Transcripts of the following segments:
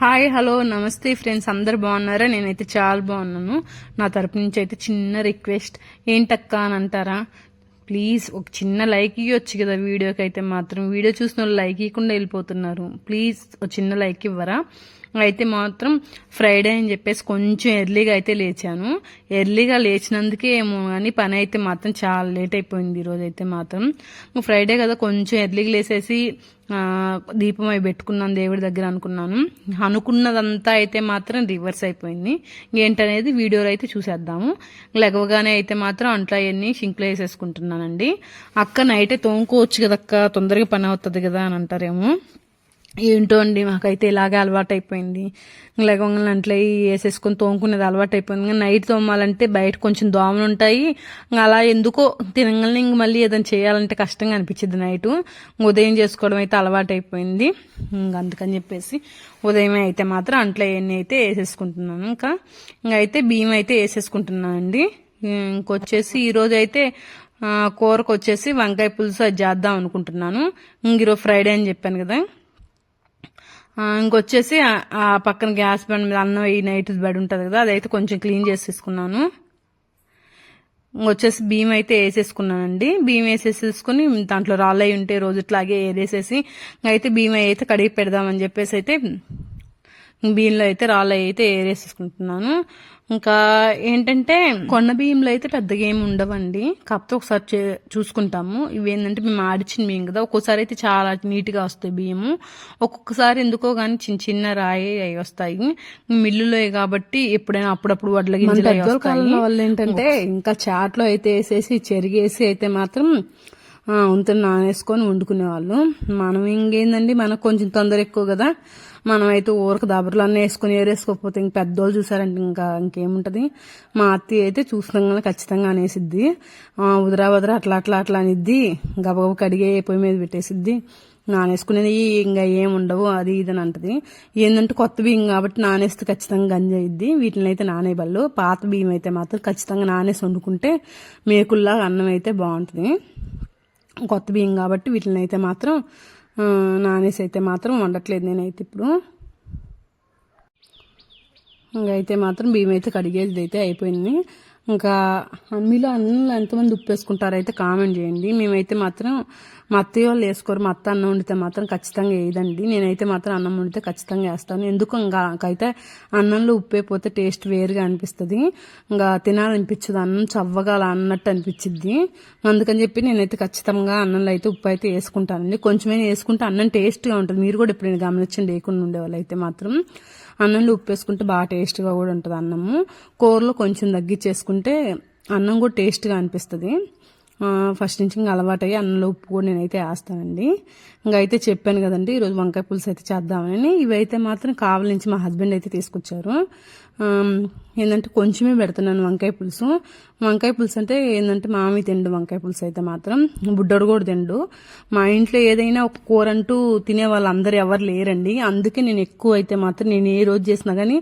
Hi hello నమస్తే friends అందరు బాగున్నారా? నేనైతే చాలా బాగున్నాను. నా తరపు నుంచి అయితే చిన్న రిక్వెస్ట్. ఏంటక్క అని అంటారా? ప్లీజ్ ఒక చిన్న లైక్ ఇవ్వచ్చు కదా వీడియోకి అయితే మాత్రం. వీడియో చూసిన వాళ్ళు లైక్ ఇవ్వకుండా వెళ్ళిపోతున్నారు. ప్లీజ్ ఒక చిన్న లైక్ ఇవ్వరా? అయితే మాత్రం ఫ్రైడే అని చెప్పేసి కొంచెం ఎర్లీగా అయితే లేచాను. ఎర్లీగా లేచినందుకే ఏమో కానీ పని అయితే మాత్రం చాలా లేట్ అయిపోయింది ఈరోజు అయితే మాత్రం. ఫ్రైడే కదా కొంచెం ఎర్లీగా లేసేసి దీపం అవి పెట్టుకున్నాను దేవుడి దగ్గర అనుకున్నాను. అనుకున్నదంతా అయితే మాత్రం రివర్స్ అయిపోయింది. ఏంటనేది వీడియోలో అయితే చూసేద్దాము. లెగవగానే అయితే మాత్రం అంట్లో అవన్నీ షింక్లో వేసేసుకుంటున్నానండి. అక్క నైటే తోముకోవచ్చు కదక్క తొందరగా పని అవుతుంది కదా అని అంటారేమో. ఏంటో అండి మాకైతే ఇలాగే అలవాటు అయిపోయింది లేకపోతే అంట్లో వేసేసుకొని తోముకునేది అలవాటు అయిపోయింది కానీ నైట్ తోమాలంటే బయట కొంచెం దోమలు ఉంటాయి. ఇంకా అలా ఎందుకో తినగానే ఇంక మళ్ళీ ఏదైనా చేయాలంటే కష్టంగా అనిపించింది నైట్. ఉదయం చేసుకోవడం అయితే అలవాటు అయిపోయింది అందుకని చెప్పేసి ఉదయం అయితే మాత్రం అంట్లో ఎన్ని అయితే వేసేసుకుంటున్నాను. ఇంకా ఇంకైతే అయితే బియ్యం అయితే వేసేసుకుంటున్నాను అండి. ఇంకొచ్చేసి ఈరోజు అయితే కూరకు వచ్చేసి వంకాయ పులుసు అది చేద్దాం అనుకుంటున్నాను. ఇంక ఈరోజు ఫ్రైడే అని చెప్పాను కదా. ఇంకొచ్చేసి ఆ- పక్కన గ్యాస్ బండ్ మీద అన్నం ఈ నైట్ బెడ్ ఉంటుంది కదా అదైతే కొంచెం క్లీన్ చేసేసుకున్నాను. ఇంకొచ్చేసి బియ్యం అయితే వేసేసుకున్నానండి. బియ్యం వేసేసేసుకుని దాంట్లో రాళ్ళు అయి ఉంటే రోజు ఇట్లాగే ఏరేసేసి అయితే బియ్యం అయితే కడిగి పెడదామని చెప్పేసి అయితే బియ్యంలో అయితే రాళ్ళు అయితే ఏరేసేసుకుంటున్నాను. ఇంకా ఏంటంటే కొండ బియ్యంలో అయితే పెద్దగా ఏమి ఉండవండి. కాకపోతే ఒకసారి చూసుకుంటాము. ఇవి ఏంటంటే మేము ఆడిచిన బియ్యం కదా ఒక్కోసారి అయితే చాలా నీట్గా వస్తాయి బియ్యము ఒక్కొక్కసారి ఎందుకో కానీ చిన్న చిన్న రాయి అవి వస్తాయి. మిల్లులో కాబట్టి ఎప్పుడైనా అప్పుడప్పుడు వడ్ల గింజలు వాళ్ళు ఏంటంటే ఇంకా చాట్లో అయితే వేసేసి చెరిగేసి అయితే మాత్రం ఉంత నానేసుకొని వండుకునేవాళ్ళు. మనం ఇంకేందండి మనకు కొంచెం తొందర ఎక్కువ కదా. మనం అయితే ఊరకు దబర్లు అన్నీ వేసుకుని ఏరేసుకోకపోతే ఇంక పెద్దోళ్ళు చూసారంటే ఇంకా ఇంకేముంటది. మా అత్తయ్య అయితే చూస్తున్నాగానే ఖచ్చితంగా అనేసిద్ది. ఉదరా ఉదరా అట్లా అట్లా అట్లా అనిద్ది. గబగబ కడిగే పొయ్యి మీద పెట్టేసిద్ది. నానేసుకునేది ఇంకా ఏముండవు అది ఇది అని అంటది. ఏంటంటే కొత్త బియ్యం కాబట్టి నానేస్తే ఖచ్చితంగా గంజి వీటిని అయితే నానేయబళ్ళు పాత బియ్యం అయితే మాత్రం ఖచ్చితంగా నానేసి వండుకుంటే మేకుల్లాగా అన్నం అయితే బాగుంటుంది. కొత్త బియ్యం కాబట్టి వీటిని అయితే మాత్రం నానేసి అయితే మాత్రం వండట్లేదు నేనైతే ఇప్పుడు. ఇంకా అయితే మాత్రం బియ్యం అయితే కడిగేది అయితే అయిపోయింది. ఇంకా మీలో అన్నంలో ఎంతమంది ఉప్పు వేసుకుంటారో అయితే కామెంట్ చేయండి. మేమైతే మాత్రం మా అత్తయ్య వాళ్ళు వేసుకోరు మా అత్త అన్నం వండితే మాత్రం ఖచ్చితంగా వేయదండి. నేనైతే మాత్రం అన్నం వండితే ఖచ్చితంగా వేస్తాను. ఎందుకు ఇంకా అయితే అన్నంలో ఉప్పు అయిపోతే టేస్ట్ వేరుగా అనిపిస్తుంది. ఇంకా తినాలనిపించదు అన్నం చవ్వగా అన్నట్టు అనిపించింది అందుకని చెప్పి నేనైతే ఖచ్చితంగా అన్నంలో అయితే ఉప్పు అయితే వేసుకుంటానండి. కొంచెమే వేసుకుంటే అన్నం టేస్ట్గా ఉంటుంది. మీరు కూడా ఎప్పుడైనా గమనించండి లేకుండా ఉండేవాళ్ళు అయితే మాత్రం. అన్నంలో ఉప్పు వేసుకుంటే బాగా టేస్ట్గా కూడా ఉంటుంది అన్నము. కూరలో కొంచెం తగ్గించేసుకుంటే అన్నం కూడా టేస్ట్గా అనిపిస్తుంది. ఫస్ట్ నుంచి ఇంకా అలవాటు అయ్యి అన్నంలో ఉప్పు కూడా నేనైతే వేస్తానండి. ఇంకా అయితే చెప్పాను కదండి ఈరోజు వంకాయ పులుసు అయితే చేద్దామని. ఇవైతే మాత్రం కావలి నుంచి మా హస్బెండ్ అయితే తీసుకొచ్చారు. ఏంటంటే కొంచెమే పెడుతున్నాను వంకాయ పులుసు. వంకాయ పులుసు అంటే ఏంటంటే మామి తిండు వంకాయ పులుసు అయితే మాత్రం. బుడ్డోడు కూడా తిండు. మా ఇంట్లో ఏదైనా ఒక కూర అంటూ తినే వాళ్ళు అందరు ఎవరు లేరండి. అందుకే నేను ఎక్కువ అయితే మాత్రం నేను ఏ రోజు చేసినా కానీ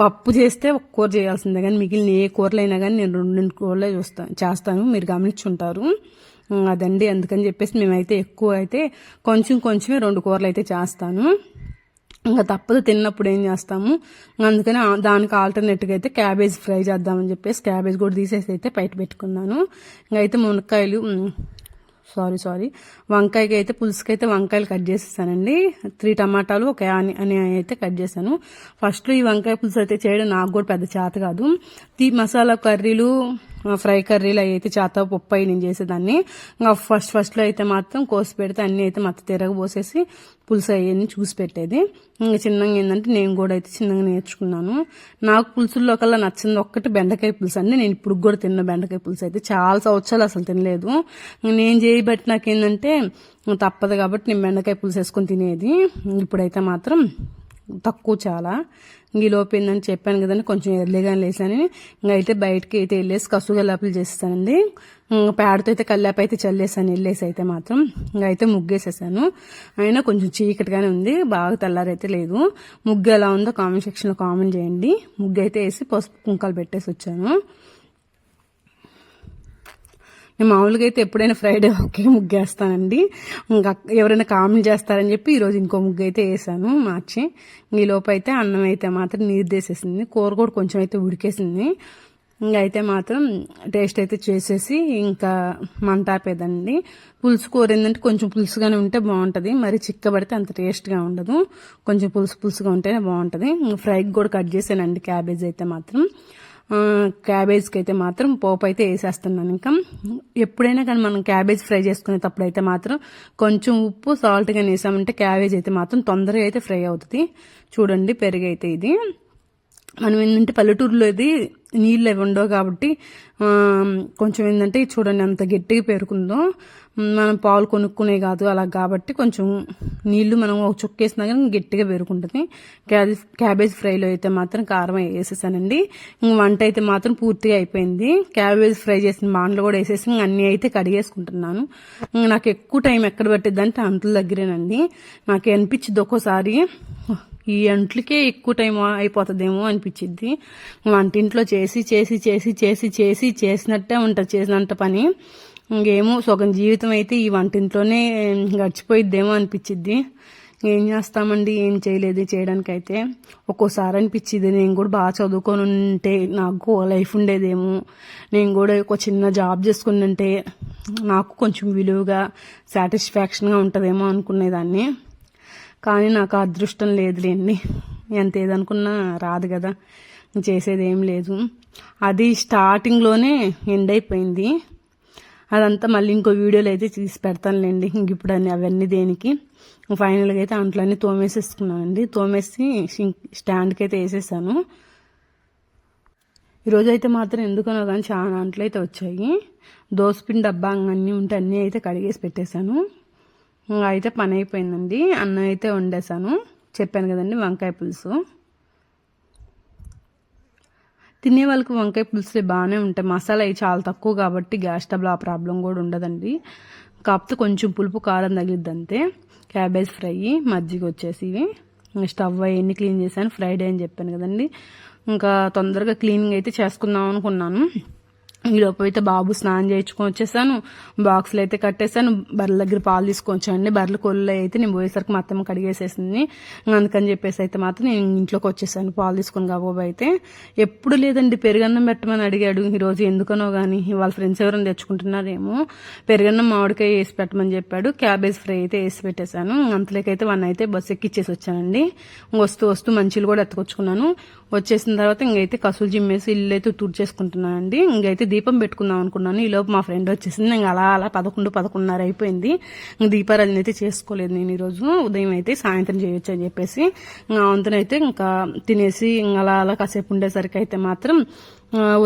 పప్పు చేస్తే ఒక కూర చేయాల్సిందే. కానీ మిగిలిన ఏ కూరలు అయినా కానీ నేను రెండు రెండు కూరలే చూస్తాను చేస్తాను. మీరు గమనించుంటారు. అదండి. అందుకని చెప్పేసి మేమైతే ఎక్కువ అయితే కొంచెం కొంచెమే రెండు కూరలు అయితే చేస్తాను. ఇంకా తప్పదు తిన్నప్పుడు ఏం చేస్తాము. అందుకని దానికి ఆల్టర్నేట్గా అయితే క్యాబేజ్ ఫ్రై చేద్దామని చెప్పేసి క్యాబేజ్ కూడా తీసేసి అయితే బయట పెట్టుకున్నాను. ఇంకా అయితే మునక్కాయలు సారీ సారీ. వంకాయకి అయితే పులుసుకి అయితే వంకాయలు కట్ చేసేసానండి. త్రీ టమాటాలు ఒక అని అని అయితే కట్ చేశాను. ఫస్ట్ ఈ వంకాయ పులుసు అయితే చేయడం నాకు కూడా పెద్ద చేత కాదు. తీ మసాలా కర్రీలు ఫ్రై కర్రీలు అవి అయితే చేత పప్పు అయి నేను చేసేదాన్ని. ఇంకా ఫస్ట్ ఫస్ట్లో అయితే మాత్రం కోసి పెడితే అన్నీ అయితే మత్త తిరగబోసేసి పులుసు అవన్నీ చూసి పెట్టేది. ఇంకా చిన్నగా ఏంటంటే నేను కూడా అయితే చిన్నగా నేర్చుకున్నాను. నాకు పులుసుల్లో కల్లా నచ్చింది ఒక్కటి బెండకాయ పులుసు అండి. నేను ఇప్పుడు కూడా తిన్న బెండకాయ పులుసు అయితే చాలా సంవత్సరాలు అసలు తినలేదు. నేను చేయబట్టి నాకు ఏంటంటే తప్పదు కాబట్టి నేను బెండకాయ పులుసు వేసుకొని తినేది. ఇప్పుడైతే మాత్రం తక్కువ చాలా. ఈ లోపిందని ఏందని చెప్పాను కదండి కొంచెం ఎర్లీగా లేసాను ఇంకా అయితే బయటకి అయితే వెళ్ళేసి కసుగా లోపల చేస్తానండి పేడతో అయితే కల్లాప అయితే చల్లేసాను వెళ్ళేసి అయితే మాత్రం. ఇంకా అయితే ముగ్గేసేసాను. అయినా కొంచెం చీకటిగానే ఉంది బాగా తెల్లారైతే లేదు. ముగ్గు ఎలా ఉందో కామెంట్ సెక్షన్లో కామెంట్ చేయండి. ముగ్గు అయితే వేసి పసుపు కుంకాలు పెట్టేసి వచ్చాను. నేను మామూలుగా అయితే ఎప్పుడైనా ఫ్రైడే ఒకే ముగ్గేస్తానండి ఇంకా ఎవరైనా కామెంట్ చేస్తారని చెప్పి ఈరోజు ఇంకో ముగ్గు అయితే వేసాను మార్చి. ఈ లోపు అయితే అన్నం అయితే మాత్రం నీరు తీసేసింది. కూర కూడా కొంచెం అయితే ఉడికేసింది. ఇంకా అయితే మాత్రం టేస్ట్ అయితే చేసేసి ఇంకా మంటాపేదండి పులుసు కూర ఏంటంటే కొంచెం పులుసుగానే ఉంటే బాగుంటుంది. మరి చిక్కబడితే అంత టేస్ట్గా ఉండదు. కొంచెం పులుసు పులుసుగా ఉంటేనే బాగుంటుంది. ఫ్రైకి కూడా కట్ చేసానండి క్యాబేజ్ అయితే మాత్రం. క్యాబేజ్కి అయితే మాత్రం పోపు అయితే వేసేస్తున్నాను. ఇంకా ఎప్పుడైనా కానీ మనం క్యాబేజ్ ఫ్రై చేసుకునేటప్పుడు అయితే మాత్రం కొంచెం ఉప్పు సాల్ట్గా వేసామంటే క్యాబేజ్ అయితే మాత్రం తొందరగా అయితే ఫ్రై అవుతుంది. చూడండి పెరుగు అయితే ఇది. మనం ఏంటంటే పల్లెటూరులో ఇది నీళ్ళు అవి ఉండవు కాబట్టి కొంచెం ఏంటంటే చూడండి అంత గట్టిగా పేరుకుందో మనం పాలు కొనుక్కునే కాదు అలా కాబట్టి కొంచెం నీళ్ళు మనం ఒక చుక్కేసినా కానీ గట్టిగా పేరుకుంటుంది. క్యాబేజ్ క్యాబేజ్ ఫ్రైలో అయితే మాత్రం కారం వేసేసానండి. ఇంక వంట అయితే మాత్రం పూర్తిగా అయిపోయింది. క్యాబేజ్ ఫ్రై చేసిన బాండ్లు కూడా వేసేసి అన్నీ అయితే కడిగేసుకుంటున్నాను. నాకు ఎక్కువ టైం ఎక్కడ పట్టిద్దంటే అంతల దగ్గరేనండి. నాకు అనిపించింది ఒక్కోసారి ఈ అంట్లకే ఎక్కువ టైం అయిపోతుందేమో అనిపించింది వంటింట్లో చేసి చేసి చేసి చేసి చేసి చేసినట్టే ఉంటుంది చేసినంత పని. ఇంకేమో సగం జీవితం అయితే ఈ వంటింట్లోనే గడిచిపోయిద్దేమో అనిపించింది ఏం చేస్తామండి? ఏం చేయలేదు చేయడానికైతే. ఒక్కోసారి అనిపించింది నేను కూడా బాగా చదువుకొని ఉంటే నాకు లైఫ్ ఉండేదేమో. నేను కూడా ఒక చిన్న జాబ్ చేసుకుని ఉంటే నాకు కొంచెం విలువగా సాటిస్ఫాక్షన్గా ఉంటుందేమో అనుకునేదాన్ని. కానీ నాకు అదృష్టం లేదులేండి. ఎంత ఏదనుకున్నా రాదు కదా. చేసేది ఏం లేదు. అది స్టార్టింగ్లోనే ఎండ్ అయిపోయింది. అదంతా మళ్ళీ ఇంకో వీడియోలో అయితే తీసి పెడతానులేండి. ఇంక ఇప్పుడు అన్ని అవన్నీ దేనికి. ఫైనల్గా అయితే అంట్లన్నీ తోమేసేసుకున్నానండి. తోమేసి స్టాండ్కి అయితే వేసేసాను. ఈరోజు అయితే మాత్రం ఎందుకనో కానీ చాలా అంట్లు అయితే వచ్చాయి. దోసపిండి డబ్బా అన్నీ ఉంటే అన్నీ అయితే కడిగేసి పెట్టేశాను. ఇంకా అయితే పని అయిపోయిందండి. అన్నం అయితే వండేసాను చెప్పాను కదండి వంకాయ పులుసు. తినే వాళ్ళకి వంకాయ పులుసులే బాగానే ఉంటాయి. మసాలా అవి చాలా తక్కువ కాబట్టి గ్యాస్ టబ్లో ఆ ప్రాబ్లం కూడా ఉండదండి. కాకపోతే కొంచెం పులుపు కారం తగిలిద్ది అంతే. క్యాబేజ్ ఫ్రై మజ్జిగ వచ్చేసి. ఇవి స్టవ్ అవన్నీ క్లీన్ చేశాను. ఫ్రైడే అని చెప్పాను కదండి. ఇంకా తొందరగా క్లీనింగ్ అయితే చేసుకుందాం అనుకున్నాను. ఈ లోపు అయితే బాబు స్నానం చేయించుకొని వచ్చేసాను. బాక్సులు అయితే కట్టేసాను. బర్రెల దగ్గర పాలు తీసుకొని వచ్చానండి. బర్రెల కొల్లు అయితే నేను పోయేసరికి మా అత్తమ్మ కడిగేసేసింది. అందుకని చెప్పేసి అయితే మాత్రం నేను ఇంట్లోకి వచ్చేసాను పాలు తీసుకొని కాబోబు అయితే. ఎప్పుడు లేదండి పెరుగన్నం పెట్టమని అడిగాడు. ఈరోజు ఎందుకనో కానీ వాళ్ళ ఫ్రెండ్స్ ఎవరైనా తెచ్చుకుంటున్నారేమో. పెరుగన్నం మామిడికాయ వేసి పెట్టమని చెప్పాడు. క్యాబేజ్ ఫ్రై అయితే వేసి పెట్టేశాను. అంతలోకైతే వన్ అయితే బస్సు ఎక్కిచ్చేసి వచ్చానండి. ఇంక వస్తూ వస్తూ మంచిలు కూడా ఎత్తుకొచ్చుకున్నాను. వచ్చేసిన తర్వాత ఇంకైతే కసులు జిమ్మేసి ఇల్లు అయితే తుడిచేసుకుంటున్నానండి. ఇంకైతే దీపం పెట్టుకుందాం అనుకున్నాను. ఈ లోపు మా ఫ్రెండ్ వచ్చేసింది. ఇంకా అలా అలా పదకొండు పదకొండున్నర అయిపోయింది. ఇంక దీపారాధన అయితే చేసుకోలేదు నేను ఈరోజు. ఉదయం అయితే సాయంత్రం చేయొచ్చు అని చెప్పేసి ఇంకా వంతనైతే ఇంకా తినేసి ఇంకా అలా అలా కాసేపు ఉండేసరికి అయితే మాత్రం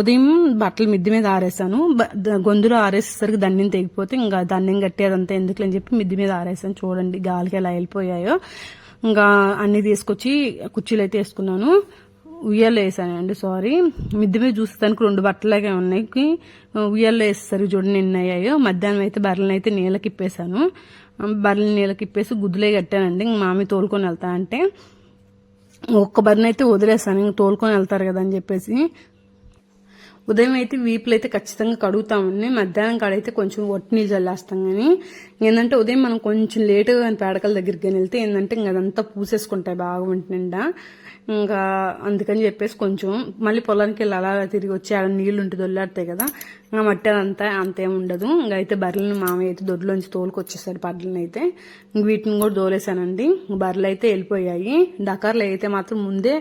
ఉదయం బట్టలు మిద్ది మీద ఆరేసాను. గొంతులు గొంతులో ఆరేసేసరికి దండం తెగిపోతే ఇంకా దండం కట్టి అదంతా ఎందుకు అని చెప్పి మిద్ది మీద ఆరేసాను. చూడండి గాలికి ఎలా వెళ్ళిపోయాయో. ఇంకా అన్ని తీసుకొచ్చి కుర్చీలు అయితే వేసుకున్నాను. ఉయ్యాలు వేసానండి సారీ మిద్ది మీద చూసేదానికి రెండు బట్టలాగే ఉన్నాయి. ఉయ్యాల్లో వేసేసరికి చూడండి నిన్న అయ్యాయో మధ్యాహ్నం అయితే బర్రెలను అయితే నీళ్ళకి ఇప్పేశాను బర్రెలు నీళ్ళకి ఇప్పేసి గుద్దులే కట్టానండి. ఇంక మామి తోలుకొని వెళ్తా అంటే ఒక్క బర్రెని అయితే వదిలేసాను. ఇంక తోలుకొని వెళ్తారు కదా అని చెప్పేసి. ఉదయం అయితే వీపులు అయితే ఖచ్చితంగా కడుగుతామండి. మధ్యాహ్నం కాడైతే కొంచెం ఒట్టి నీళ్ళు చల్లేస్తాం కానీ ఏంటంటే ఉదయం మనం కొంచెం లేటుగా కానీ పేడకల దగ్గరికి కానీ వెళ్తే ఏంటంటే ఇంకా అదంతా పూసేసుకుంటాయి బాగా ఒంటి నిండా. ఇంకా అందుకని చెప్పేసి కొంచెం మళ్ళీ పొలానికి వెళ్ళి అలా తిరిగి వచ్చి అక్కడ నీళ్ళు ఉంటే దొల్లాడతాయి కదా ఇంకా మట్టి అదంతా అంతేం ఉండదు. ఇంకా అయితే బర్రెలను మామయ్య అయితే దొడ్లోంచి తోలుకొచ్చేసాడు పర్లను అయితే. ఇంక వీటిని కూడా తోలేసానండి బర్రెలు అయితే వెళ్ళిపోయాయి. డకార్లు అయితే మాత్రం ముందే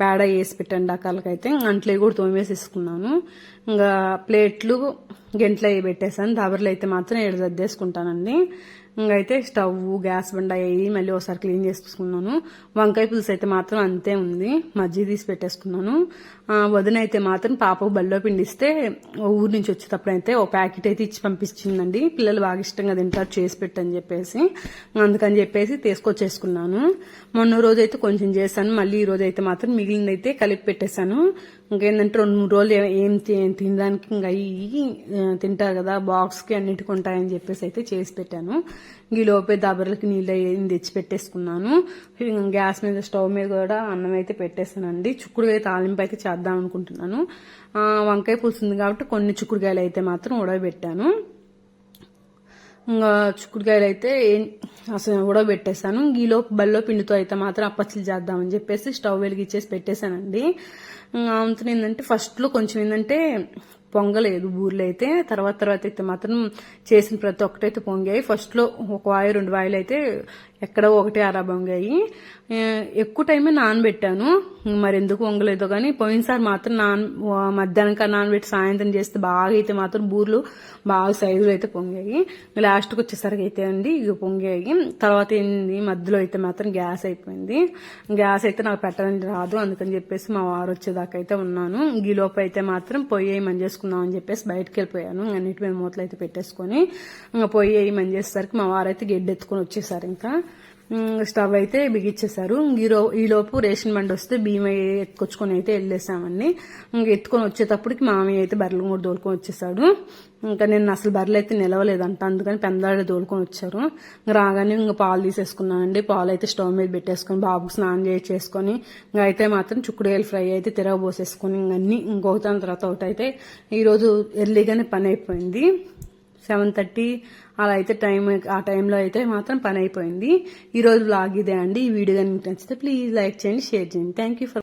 పేడ వేసి పెట్టాను డకార్లకి అయితే అంట్లో కూడా తోమేసేసుకున్నాను. ఇంకా ప్లేట్లు గంటలు అవి పెట్టేసాను. దబర్లు అయితే మాత్రం ఏడు దద్దేసుకుంటానండి ఇంకైతే స్టవ్ గ్యాస్ బండ అయ్యి మళ్ళీ ఒకసారి క్లీన్ చేసుకున్నాను. వంకాయ పులుసు అయితే మాత్రం అంతే ఉంది. మజ్జిగ తీసి పెట్టేసుకున్నాను. వదిన అయితే మాత్రం పాపకు బల్లో పిండిస్తే ఊరు నుంచి వచ్చేటప్పుడు అయితే ఓ ప్యాకెట్ అయితే ఇచ్చి పంపించిందండి. పిల్లలు బాగా ఇష్టంగా తింటారు చేసి పెట్టని చెప్పేసి. అందుకని చెప్పేసి తీసుకొచ్చేసుకున్నాను. మొన్న రోజు అయితే కొంచెం చేశాను. మళ్ళీ ఈ రోజు అయితే మాత్రం మిగిలింది అయితే కలిపి పెట్టేశాను. ఇంకేంటంటే రెండు మూడు రోజులు ఏం తి- తినడానికి ఇంకా అయ్యి తింటారు కదా బాక్స్కి అన్నిటికి ఉంటాయని చెప్పేసి అయితే చేసి పెట్టాను. ఈ లోపే దబర్లకి నీళ్ళు అయ్యి తెచ్చి పెట్టేసుకున్నాను. గ్యాస్ మీద స్టవ్ మీద కూడా అన్నం అయితే పెట్టేసానండి చిక్కుడుకాయ తాలింపు అయితే చేద్దాం అనుకుంటున్నాను. వంకాయ పులుస్తుంది కాబట్టి కొన్ని చిక్కుడుకాయలు అయితే మాత్రం ఉడకబెట్టాను. ఇంకా చుక్కుడుకాయలు అయితే ఏం- అసలు ఉడకబెట్టేశాను. గీలో బల్లో పిండితో అయితే మాత్రం అప్పచ్చులు చేద్దామని చెప్పేసి స్టవ్ వెలిగించేసి పెట్టేశానండి. అంతనే ఏంటంటే ఫస్ట్లో కొంచెం ఏంటంటే పొంగలేదు బూర్లు అయితే తర్వాత తర్వాత అయితే మాత్రం చేసిన ప్రతి ఒక్కటైతే పొంగాయి. ఫస్ట్లో ఒక వాయి రెండు వాయిలు అయితే ఎక్కడో ఒకటి అరా ఎక్కువ టైమే నానబెట్టాను. మరి ఎందుకు వంగలేదో కానీ పోయినసారి మాత్రం నాన్ మధ్యాహ్నం నానబెట్టి సాయంత్రం చేస్తే బాగా అయితే మాత్రం బూర్లు బాగా సైజులు అయితే పొంగాయి. లాస్ట్కి వచ్చేసరికి అయితే అండి ఇక పొంగాయి. తర్వాత ఏంది మధ్యలో అయితే మాత్రం గ్యాస్ అయిపోయింది. గ్యాస్ అయితే నాకు పెట్టడానికి రాదు అందుకని చెప్పేసి మా వారు వచ్చేదాకా అయితే ఉన్నాను. ఈ అయితే మాత్రం పొయ్యి మని చేసుకుందాం అని చెప్పేసి బయటకు వెళ్ళిపోయాను. అన్నిటి మీద మూతలు అయితే పెట్టేసుకొని ఇంకా పొయ్యి వేయమని చేసేసరికి మా వారు అయితే గెడ్డ ఎత్తుకొని వచ్చేసారు ఇంకా. స్టవ్ అయితే బిగిచ్చేసారు. ఈ ఈలోపు రేషన్ బండి వస్తే బియ్యం ఎత్తుకొచ్చుకొని అయితే వెళ్ళేసామండి. ఇంక ఎత్తుకొని వచ్చేటప్పటికి మామయ్య అయితే బర్రెలు కూడా దోలుకొని వచ్చేసాడు. ఇంకా నేను అసలు బర్రెలు అయితే నిలవలేదంట అందుకని పెందాడే దోలుకొని వచ్చారు. రాగానే ఇంకా పాలు తీసేసుకున్నానండి. పాలు అయితే స్టవ్ మీద పెట్టేసుకొని బాబుకు స్నానం చేసి చేసుకొని ఇంకా అయితే మాత్రం చుక్కుడుకాయలు ఫ్రై అయితే తిరగబోసేసుకొని ఇంక అన్ని ఇంకొక తన తర్వాత ఒకటి అయితే ఈరోజు ఎర్లీగానే పని అయిపోయింది. సెవెన్ థర్టీ అలా అయితే టైం ఆ టైంలో అయితే మాత్రం పని అయిపోయింది. ఈ రోజు బ్లాగ్ ఇదే అండి. ఈ వీడియో కనుక నచ్చితే ప్లీజ్ లైక్ చేయండి షేర్ చేయండి. Thank you for